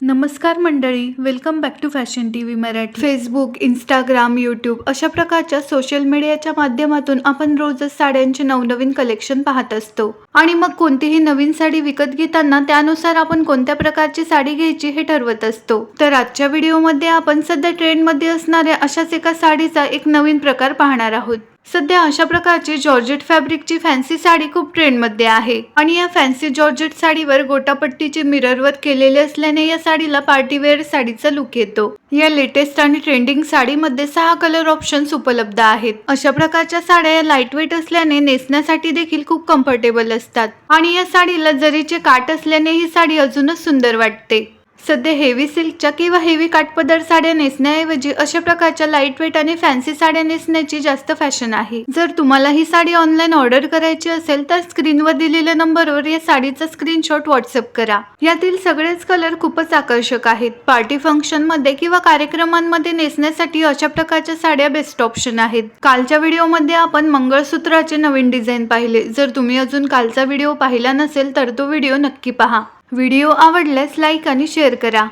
नमस्कार मंडळी welcome back to fashion T V Marathi. Facebook Instagram YouTube अशा प्रकारच्या सोशल मीडियाच्या माध्यमातून आपण रोजच साड्यांचे नवनवीन कलेक्शन पाहत असतो. आणि मग कोणतीही नवीन साडी विकत घेताना त्यानुसार आपण कोणत्या प्रकारची साडी घ्यायची हे ठरवत असतो. तर आजच्या व्हिडिओमध्ये आपण सध्या ट्रेंडमध्ये असणाऱ्या अशाच एका साडीचा एक नवीन प्रकार पाहणार आहोत. सध्या अशा प्रकारची जॉर्जेट फॅब्रिकची फॅन्सी साडी खूप ट्रेंडमध्ये आहे. आणि या फॅन्सी जॉर्जेट साडीवर गोटापट्टीचे मिरर वर्क केलेले असल्याने या साडीला पार्टीवेअर साडीचा लुक येतो. या लेटेस्ट आणि ट्रेंडिंग साडीमध्ये सहा कलर ऑप्शन्स उपलब्ध आहेत. अशा प्रकारच्या साड्या या लाइट वेट असल्याने नेसण्यासाठी देखील खूप कम्फर्टेबल असतात. आणि या साडीला जरीचे काठ असल्याने ही साडी अजूनच सुंदर वाटते. सध्या हेवी सिल्कच्या किंवा हेवी काठपदर साड्या नेसण्याऐवजी अशा प्रकारच्या लाइट वेट आणि फॅन्सी साड्या नेसण्याची जास्त फॅशन आहे. जर तुम्हाला ही साडी ऑनलाईन ऑर्डर करायची असेल तर स्क्रीनवर दिलेल्या नंबरवर या साडीचा स्क्रीनशॉट व्हॉट्सअप करा. यातील सगळेच कलर खूपच आकर्षक आहेत. पार्टी फंक्शनमध्ये किंवा कार्यक्रमांमध्ये नेसण्यासाठी अशा प्रकारच्या साड्या बेस्ट ऑप्शन आहेत. कालच्या व्हिडिओमध्ये आपण मंगळसूत्राचे नवीन डिझाईन पाहिले. जर तुम्ही अजून कालचा व्हिडिओ पाहिला नसेल तर तो व्हिडिओ नक्की पहा. व्हिडिओ आवडल्यास लाईक आणि शेअर करा.